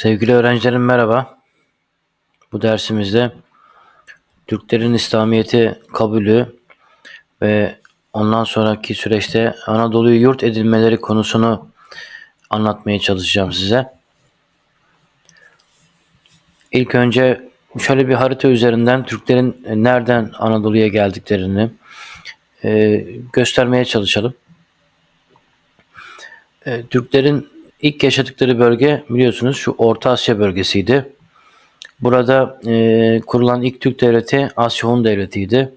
Sevgili öğrencilerim merhaba. Bu dersimizde Türklerin İslamiyet'i kabulü ve ondan sonraki süreçte Anadolu'yu yurt edilmeleri konusunu anlatmaya çalışacağım size. İlk önce şöyle bir harita üzerinden Türklerin nereden Anadolu'ya geldiklerini e, göstermeye çalışalım. E, Türklerin ilk yaşadıkları bölge biliyorsunuz şu Orta Asya bölgesiydi. Burada e, kurulan ilk Türk devleti Asya Hun Devleti'ydi.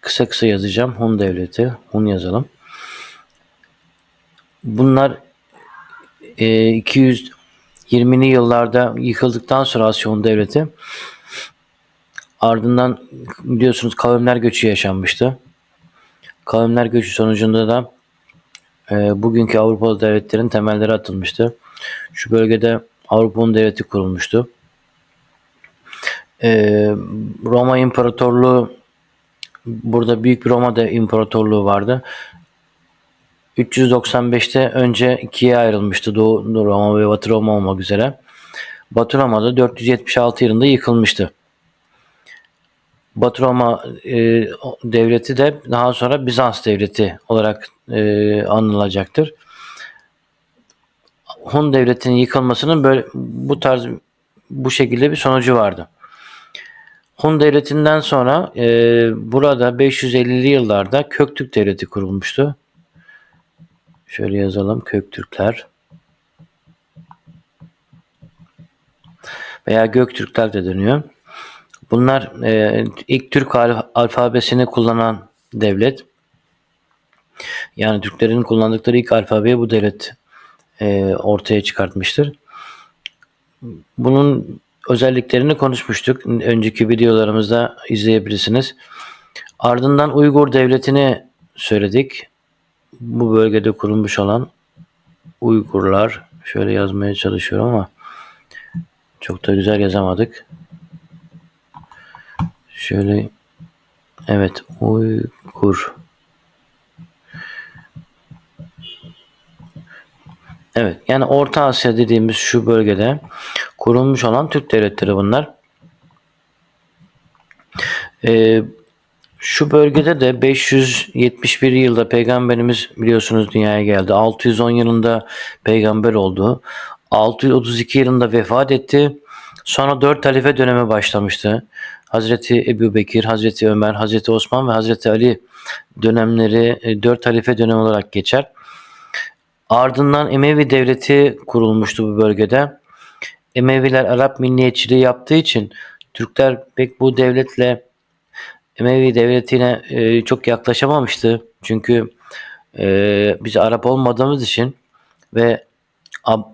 Kısa kısa yazacağım. Hun Devleti. Hun yazalım. Bunlar e, 220'li yıllarda yıkıldıktan sonra Asya Hun Devleti ardından biliyorsunuz kavimler göçü yaşanmıştı. Kavimler göçü sonucunda da e, bugünkü Avrupalı devletlerin temelleri atılmıştı. Şu bölgede Avrupa Hun Devleti kurulmuştu. E, Roma İmparatorluğu burada Büyük bir Roma İmparatorluğu vardı. 395'te önce ikiye ayrılmıştı Doğu Roma ve Batı Roma olmak üzere. Batı Roma'da 476 yılında yıkılmıştı. Batı Roma e, devleti de daha sonra Bizans devleti olarak e, anılacaktır. Hun devletinin yıkılmasının böyle bu tarz bu şekilde bir sonucu vardı. Hun devletinden sonra e, burada 550'li yıllarda Köktürk devleti kurulmuştu. Şöyle yazalım Köktürkler. Veya Göktürkler de deniyor. Bunlar e, ilk Türk al- alfabesini kullanan devlet. Yani Türklerin kullandıkları ilk alfabeyi bu devlet e, ortaya çıkartmıştır. Bunun özelliklerini konuşmuştuk. Önceki videolarımızda izleyebilirsiniz. Ardından Uygur devletini söyledik. Bu bölgede kurulmuş olan Uygurlar. Şöyle yazmaya çalışıyorum ama çok da güzel yazamadık. Şöyle evet Uygur. Evet yani Orta Asya dediğimiz şu bölgede kurulmuş olan Türk devletleri bunlar. Ee, şu bölgede de 571 yılda peygamberimiz biliyorsunuz dünyaya geldi. 610 yılında peygamber oldu. 632 yılında vefat etti. Sonra 4 halife dönemi başlamıştı. Hazreti Ebu Bekir, Hazreti Ömer, Hazreti Osman ve Hazreti Ali dönemleri 4 halife dönemi olarak geçer. Ardından Emevi devleti kurulmuştu bu bölgede. Emeviler Arap milliyetçiliği yaptığı için Türkler pek bu devletle Emevi devletine e, çok yaklaşamamıştı. Çünkü e, biz Arap olmadığımız için ve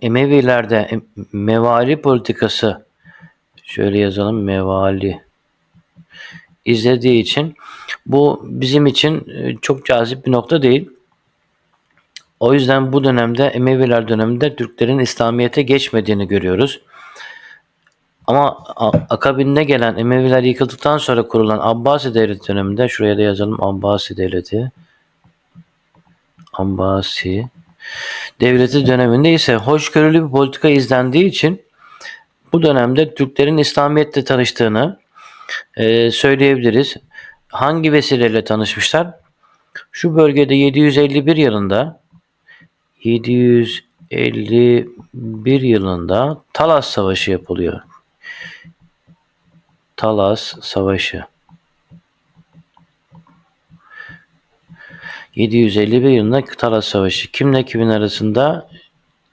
Emevilerde em- mevali politikası şöyle yazalım mevali izlediği için bu bizim için e, çok cazip bir nokta değil. O yüzden bu dönemde Emeviler döneminde Türklerin İslamiyet'e geçmediğini görüyoruz. Ama akabinde gelen Emeviler yıkıldıktan sonra kurulan Abbasi Devleti döneminde şuraya da yazalım Abbasi Devleti. Abbasi Devleti döneminde ise hoşgörülü bir politika izlendiği için bu dönemde Türklerin İslamiyet'le tanıştığını e, söyleyebiliriz. Hangi vesileyle tanışmışlar? Şu bölgede 751 yılında 751 yılında Talas Savaşı yapılıyor. Talas Savaşı. 751 yılında Talas Savaşı. Kimle kimin arasında?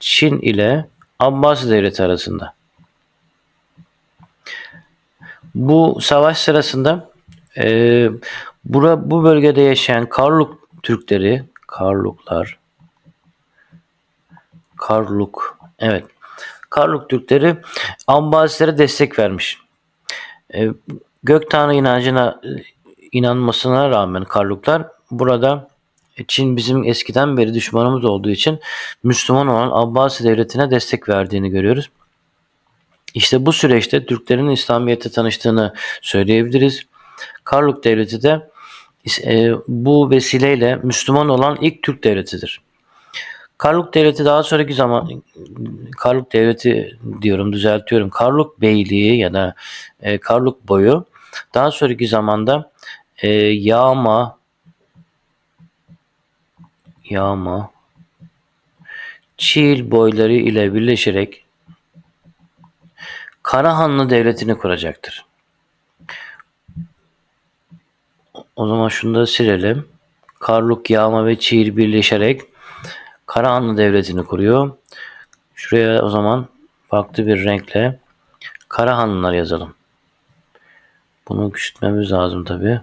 Çin ile Abbasi Devleti arasında. Bu savaş sırasında e, bura, bu bölgede yaşayan Karluk Türkleri, Karluklar, Karluk, evet, Karluk Türkleri Abbasilere destek vermiş. E, Gök Tanrı inancına inanmasına rağmen Karluklar burada e, Çin bizim eskiden beri düşmanımız olduğu için Müslüman olan Abbasi devletine destek verdiğini görüyoruz. İşte bu süreçte Türklerin İslamiyet'e tanıştığını söyleyebiliriz. Karluk Devleti de e, bu vesileyle Müslüman olan ilk Türk devletidir. Karluk Devleti daha sonraki zaman Karluk Devleti diyorum düzeltiyorum. Karluk Beyliği ya da e, Karluk boyu daha sonraki zamanda e, yağma yağma Çiğil boyları ile birleşerek Karahanlı Devleti'ni kuracaktır. O zaman şunu da silelim. Karluk, Yağma ve Çiğil birleşerek Karahanlı Devleti'ni kuruyor. Şuraya o zaman farklı bir renkle Karahanlılar yazalım. Bunu küçültmemiz lazım tabi.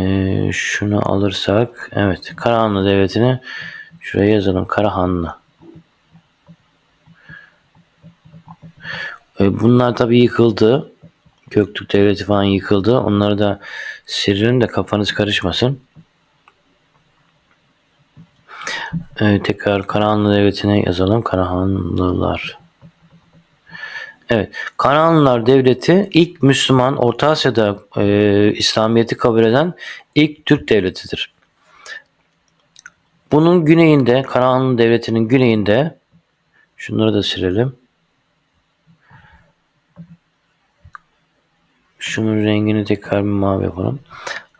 Ee, şunu alırsak evet Karahanlı Devleti'ni şuraya yazalım Karahanlı. Bunlar tabi yıkıldı. Göktürk Devleti falan yıkıldı. Onları da sirrin de kafanız karışmasın. Ee, tekrar Karahanlı Devleti'ne yazalım. Karahanlılar. Evet. Karahanlılar Devleti ilk Müslüman Orta Asya'da e, İslamiyet'i kabul eden ilk Türk devletidir. Bunun güneyinde Karahanlı Devleti'nin güneyinde şunları da silelim. Şunun rengini tekrar bir mavi yapalım.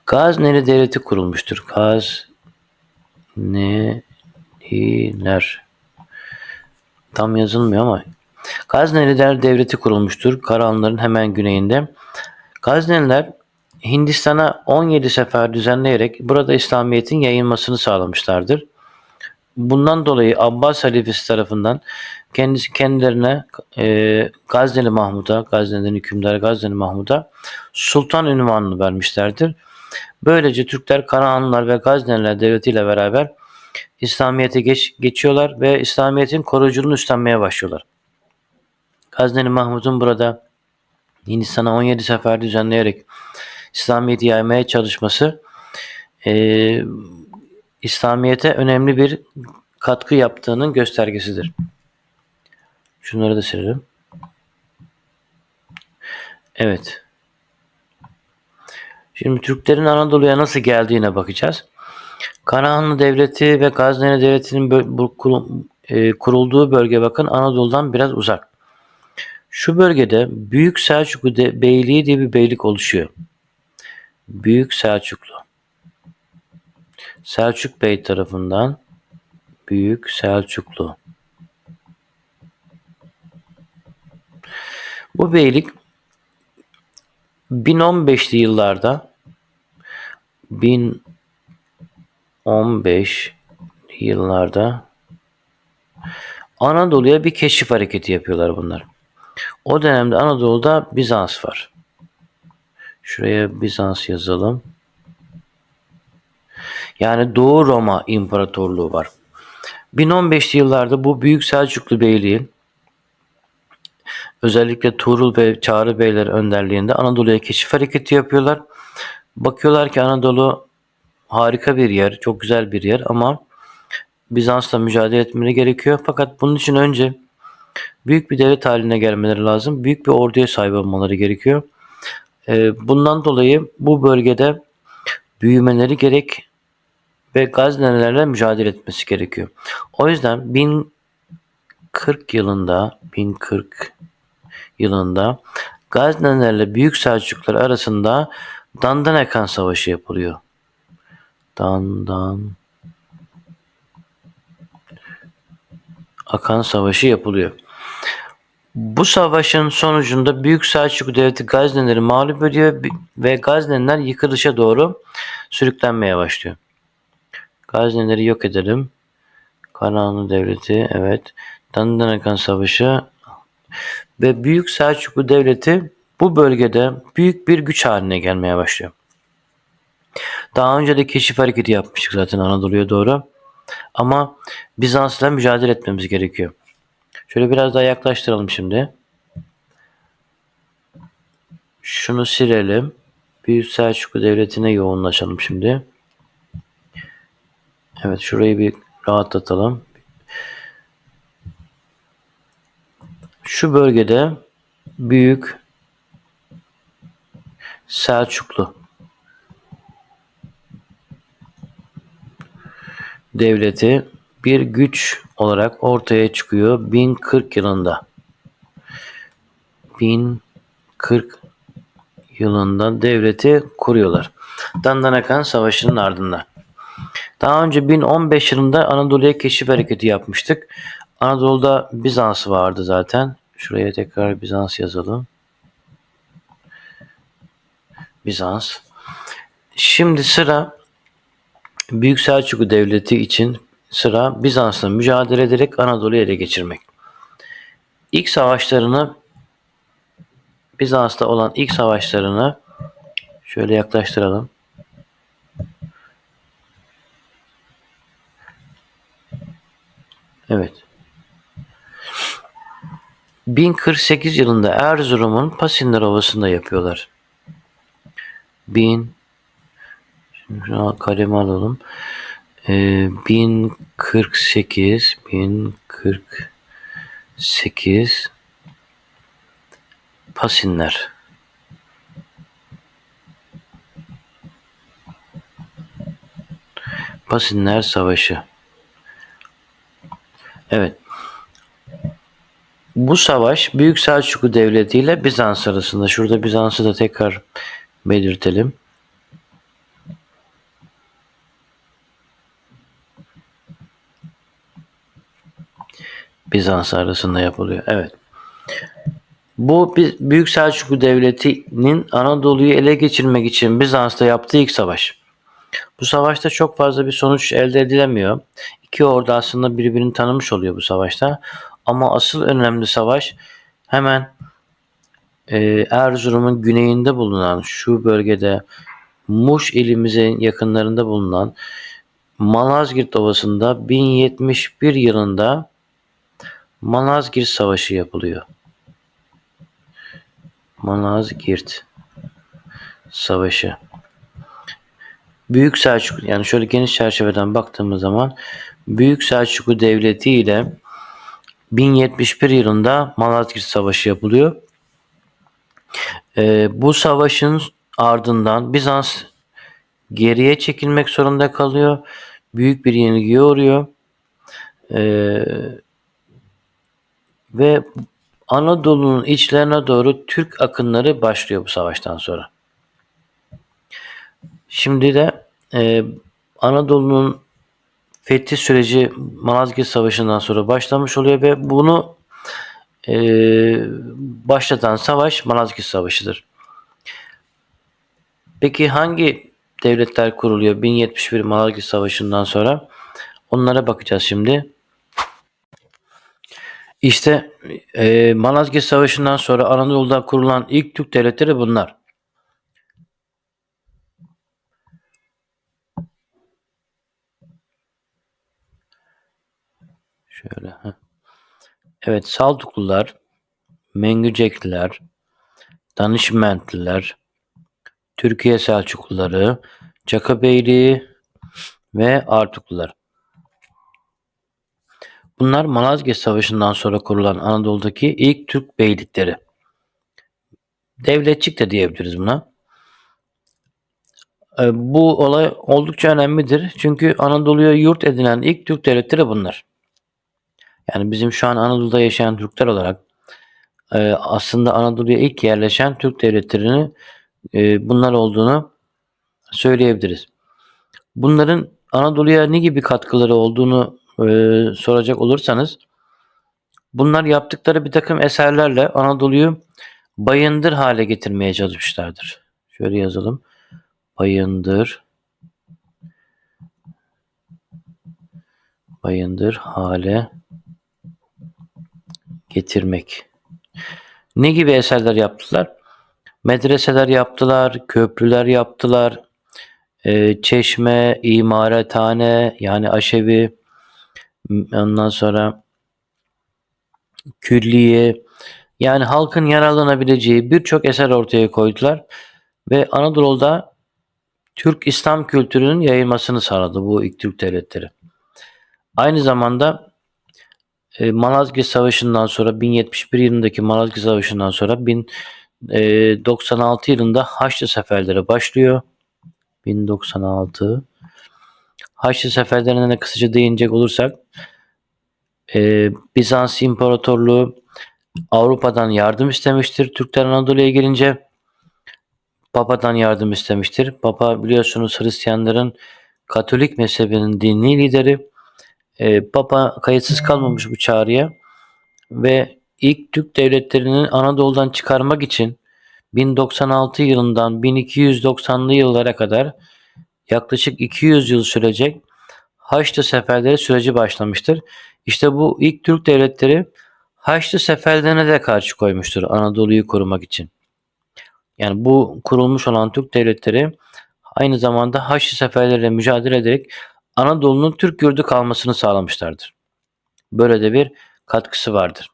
Gazneli Devleti kurulmuştur. Gazneliler. Tam yazılmıyor ama Gazneliler Devleti kurulmuştur. Karahanlıların hemen güneyinde. Gazneliler Hindistan'a 17 sefer düzenleyerek burada İslamiyet'in yayılmasını sağlamışlardır. Bundan dolayı Abbas halifesi tarafından kendisi kendilerine e, Gazneli Mahmud'a, Gazneli'nin hükümdarı Gazneli Mahmud'a sultan ünvanını vermişlerdir. Böylece Türkler Karahanlılar ve Gazneliler Devleti ile beraber İslamiyet'e geç, geçiyorlar ve İslamiyet'in koruyuculuğunu üstlenmeye başlıyorlar. Gazneli Mahmud'un burada Hindistan'a 17 sefer düzenleyerek İslamiyet'i yaymaya çalışması e, İslamiyet'e önemli bir katkı yaptığının göstergesidir. Şunları da silelim. Evet. Şimdi Türklerin Anadolu'ya nasıl geldiğine bakacağız. Karahanlı Devleti ve Gazneli Devleti'nin e, kurulduğu bölge bakın Anadolu'dan biraz uzak. Şu bölgede Büyük Selçuklu Beyliği diye bir beylik oluşuyor. Büyük Selçuklu. Selçuk Bey tarafından Büyük Selçuklu. Bu beylik 1015'li yıllarda 1015 yıllarda Anadolu'ya bir keşif hareketi yapıyorlar bunlar. O dönemde Anadolu'da Bizans var. Şuraya Bizans yazalım. Yani Doğu Roma İmparatorluğu var. 1015'li yıllarda bu Büyük Selçuklu Beyliği özellikle Tuğrul ve Çağrı Beyler önderliğinde Anadolu'ya keşif hareketi yapıyorlar. Bakıyorlar ki Anadolu harika bir yer, çok güzel bir yer ama Bizans'la mücadele etmeleri gerekiyor. Fakat bunun için önce büyük bir devlet haline gelmeleri lazım. Büyük bir orduya sahip olmaları gerekiyor. Ee, bundan dolayı bu bölgede büyümeleri gerek ve Gaznelilerle mücadele etmesi gerekiyor. O yüzden 1040 yılında 1040 yılında Gaznelilerle Büyük Selçuklular arasında Dandanekan Savaşı yapılıyor. Dandan Akan Savaşı yapılıyor. Bu savaşın sonucunda Büyük Selçuklu Devleti Gaznelileri mağlup ediyor ve Gazneliler yıkılışa doğru sürüklenmeye başlıyor. Gaznelileri yok edelim. Karahanlı Devleti evet. Dandanakan Savaşı ve Büyük Selçuklu Devleti bu bölgede büyük bir güç haline gelmeye başlıyor. Daha önce de keşif hareketi yapmıştık zaten Anadolu'ya doğru. Ama Bizans'la mücadele etmemiz gerekiyor. Şöyle biraz daha yaklaştıralım şimdi. Şunu silelim. Büyük Selçuklu Devleti'ne yoğunlaşalım şimdi. Evet şurayı bir rahatlatalım. Şu bölgede Büyük Selçuklu devleti bir güç olarak ortaya çıkıyor 1040 yılında. 1040 yılında devleti kuruyorlar. Dandanakan Savaşı'nın ardından. Daha önce 1015 yılında Anadolu'ya keşif hareketi yapmıştık. Anadolu'da Bizans vardı zaten. Şuraya tekrar Bizans yazalım. Bizans. Şimdi sıra Büyük Selçuklu Devleti için sıra Bizans'la mücadele ederek Anadolu'yu ele geçirmek. İlk savaşlarını Bizans'ta olan ilk savaşlarını şöyle yaklaştıralım. Evet. 1048 yılında Erzurum'un Pasinler Ovası'nda yapıyorlar. 1000 Şimdi şuna kaleme alalım. Ee, 1048 1048 Pasinler. Pasinler Savaşı. Evet. Bu savaş Büyük Selçuklu Devleti ile Bizans arasında. Şurada Bizans'ı da tekrar belirtelim. Bizans arasında yapılıyor. Evet. Bu Büyük Selçuklu Devleti'nin Anadolu'yu ele geçirmek için Bizans'ta yaptığı ilk savaş. Bu savaşta çok fazla bir sonuç elde edilemiyor. İki ordu aslında birbirini tanımış oluyor bu savaşta. Ama asıl önemli savaş hemen e, Erzurum'un güneyinde bulunan şu bölgede Muş ilimizin yakınlarında bulunan Malazgirt Ovası'nda 1071 yılında Malazgirt Savaşı yapılıyor. Malazgirt Savaşı. Büyük Selçuklu yani şöyle geniş çerçeveden baktığımız zaman Büyük Selçuklu Devleti ile 1071 yılında Malazgirt Savaşı yapılıyor. Ee, bu savaşın ardından Bizans geriye çekilmek zorunda kalıyor. Büyük bir yenilgiye uğruyor. Ee, ve Anadolu'nun içlerine doğru Türk akınları başlıyor bu savaştan sonra. Şimdi de e, Anadolu'nun fethi süreci Malazgirt Savaşı'ndan sonra başlamış oluyor ve bunu e, başlatan savaş Malazgirt Savaşı'dır. Peki hangi devletler kuruluyor 1071 Malazgirt Savaşı'ndan sonra? Onlara bakacağız şimdi. İşte e, Malazgirt Savaşı'ndan sonra Anadolu'da kurulan ilk Türk devletleri bunlar. Şöyle. Heh. Evet Saltuklular, Mengücekliler, Danışmentliler, Türkiye Selçukluları, Çakabeyliği ve Artuklular. Bunlar Malazgirt Savaşı'ndan sonra kurulan Anadolu'daki ilk Türk beylikleri. Devletçik de diyebiliriz buna. E, bu olay oldukça önemlidir. Çünkü Anadolu'ya yurt edinen ilk Türk devletleri bunlar. Yani bizim şu an Anadolu'da yaşayan Türkler olarak e, aslında Anadolu'ya ilk yerleşen Türk devletlerini e, bunlar olduğunu söyleyebiliriz. Bunların Anadolu'ya ne gibi katkıları olduğunu e, soracak olursanız bunlar yaptıkları bir takım eserlerle Anadolu'yu bayındır hale getirmeye çalışmışlardır. Şöyle yazalım. Bayındır bayındır hale getirmek. Ne gibi eserler yaptılar? Medreseler yaptılar, köprüler yaptılar, e, çeşme, imarethane yani aşevi, ondan sonra külliye yani halkın yararlanabileceği birçok eser ortaya koydular ve Anadolu'da Türk İslam kültürünün yayılmasını sağladı bu ilk Türk devletleri. Aynı zamanda e, Malazgirt Savaşı'ndan sonra 1071 yılındaki Malazgirt Savaşı'ndan sonra 1096 e, yılında Haçlı seferleri başlıyor. 1096 Haçlı seferlerine de kısaca değinecek olursak e, Bizans İmparatorluğu Avrupa'dan yardım istemiştir. Türkler Anadolu'ya gelince Papa'dan yardım istemiştir. Papa biliyorsunuz Hristiyanların Katolik mezhebinin dini lideri. E, Papa kayıtsız kalmamış bu çağrıya ve ilk Türk devletlerinin Anadolu'dan çıkarmak için 1096 yılından 1290'lı yıllara kadar yaklaşık 200 yıl sürecek Haçlı seferleri süreci başlamıştır. İşte bu ilk Türk devletleri Haçlı seferlerine de karşı koymuştur Anadolu'yu korumak için. Yani bu kurulmuş olan Türk devletleri aynı zamanda Haçlı seferleriyle mücadele ederek Anadolu'nun Türk yurdu kalmasını sağlamışlardır. Böyle de bir katkısı vardır.